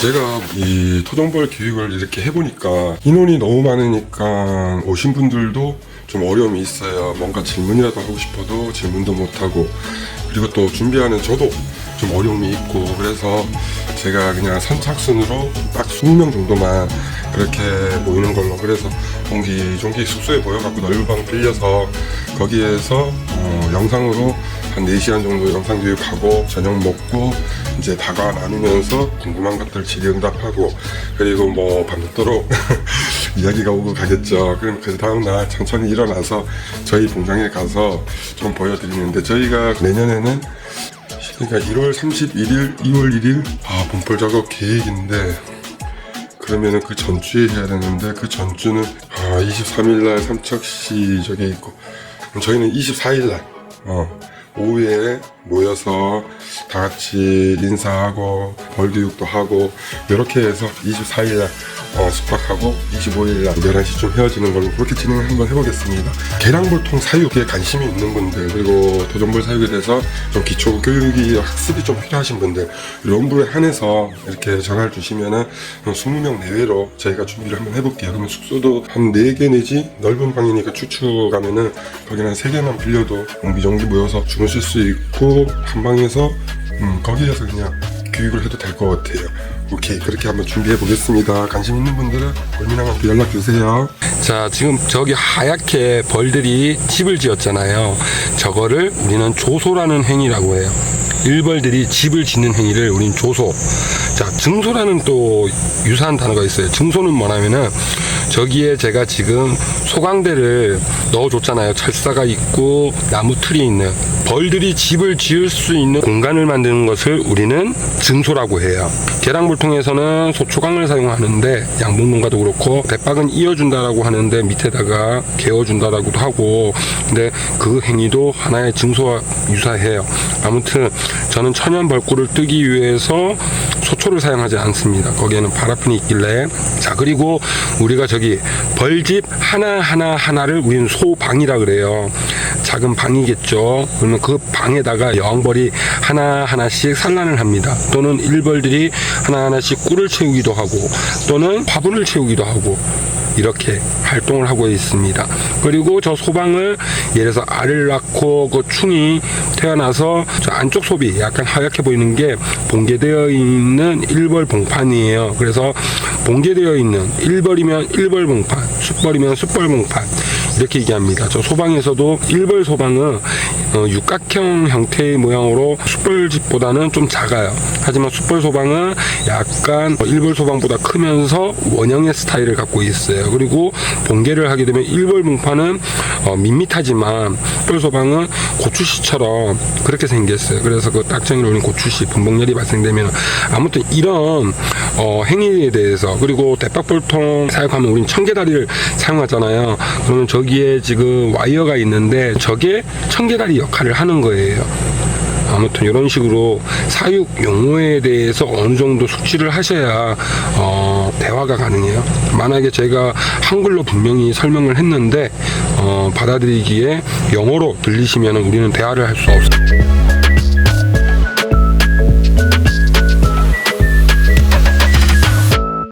제가 이 토종벌 기획을 이렇게 해보니까 인원이 너무 많으니까 오신 분들도 좀 어려움이 있어요. 뭔가 질문이라도 하고 싶어도 질문도 못하고 그리고 또 준비하는 저도 좀 어려움이 있고 그래서 제가 그냥 선착순으로 딱 20명 정도만 그렇게 모이는 걸로 그래서 옹기종기 숙소에 모여갖고 넓은 방 빌려서 거기에서 어, 영상으로 한 4시간 정도 영상 교육하고 저녁 먹고 이제 다과 나누면서 궁금한 것들 질의응답하고 그리고 뭐 밤늦도록 이야기가 오고 가겠죠. 그럼 그 다음날 천천히 일어나서 저희 공장에 가서 좀 보여드리는데 저희가 내년에는 그러니까 1월 31일, 2월 1일? 아 본벌 작업 계획인데 그러면은 그 전주에 해야 되는데 그 전주는 아 23일날 삼척시 저게 있고 저희는 24일날 어 오후에 모여서 다 같이 인사하고 벌교육도 하고 이렇게 해서 24일날 어, 숙박하고 25일 날 11시쯤 헤어지는 걸로 그렇게 진행을 한번 해보겠습니다. 계량볼통 사육에 관심이 있는 분들 그리고 도전볼 사육에 대해서 좀 기초 교육이 학습이 좀 필요하신 분들 연부에 한해서 이렇게 전화를 주시면은 한 20명 내외로 저희가 준비를 한번 해볼게요. 그러면 숙소도 한 4개 내지 넓은 방이니까 추측 가면은 거기는 한 3개만 빌려도 옹기종기 모여서 주무실 수 있고 한 방에서 음, 거기에서 그냥 교육을 해도 될 것 같아요. 오케이 그렇게 한번 준비해 보겠습니다. 관심 있는 분들은 골민왕한테 연락 주세요. 자, 지금 저기 하얗게 벌들이 집을 지었잖아요. 저거를 우리는 조소라는 행위라고 해요. 일벌들이 집을 짓는 행위를 우린 조소. 자, 증소라는 또 유사한 단어가 있어요. 증소는 뭐냐면은 저기에 제가 지금 소강대를 넣어줬잖아요. 철사가 있고 나무 틀이 있는 벌들이 집을 지을 수 있는 공간을 만드는 것을 우리는 증소라고 해요. 계량불통에서는 소초강을 사용하는데 양봉농가도 그렇고 대박은 이어준다라고 하는데 밑에다가 개어준다라고도 하고 근데 그 행위도 하나의 증소와 유사해요. 아무튼 저는 천연 벌꿀을 뜨기 위해서 소초를 사용하지 않습니다. 거기에는 파라핀이 있길래 자 그리고 우리가 저기 벌집 하나 하나 하나를 우리는 소방이라 그래요. 작은 방이겠죠. 그러면 그 방에다가 여왕벌이 하나 하나씩 산란을 합니다. 또는 일벌들이 하나 하나씩 꿀을 채우기도 하고 또는 화분을 채우기도 하고 이렇게 활동을 하고 있습니다. 그리고 저 소방을 예를 들어서 알을 낳고 그 충이 태어나서 저 안쪽 속이 약간 하얗게 보이는 게 봉개되어 있는 일벌 봉판이에요. 그래서 봉개되어 있는 일벌이면 일벌 봉판, 숫벌이면 숫벌 봉판 이렇게 얘기합니다. 저 소방에서도 일벌 소방은 어, 육각형 형태의 모양으로 숫벌집보다는 좀 작아요. 하지만 숫벌 소방은 약간 일벌 소방보다 크면서 원형의 스타일을 갖고 있어요. 그리고 봉개를 하게 되면 일벌 봉판은 어, 밋밋하지만 숫벌 소방은 고추씨처럼 그렇게 생겼어요. 그래서 그 딱정이로 우린 고추씨 분봉열이 발생되면 아무튼 이런 어, 행위에 대해서 그리고 대박볼통 사용하면 우린 청개다리를 사용하잖아요. 그러면 저기 에 지금 와이어가 있는데 저게 청개다리 역할을 하는 거예요. 아무튼 이런 식으로 사육 용어에 대해서 어느 정도 숙지를 하셔야 어, 대화가 가능해요. 만약에 제가 한글로 분명히 설명을 했는데 어, 받아들이기에 영어로 들리시면 우리는 대화를 할 수 없어요.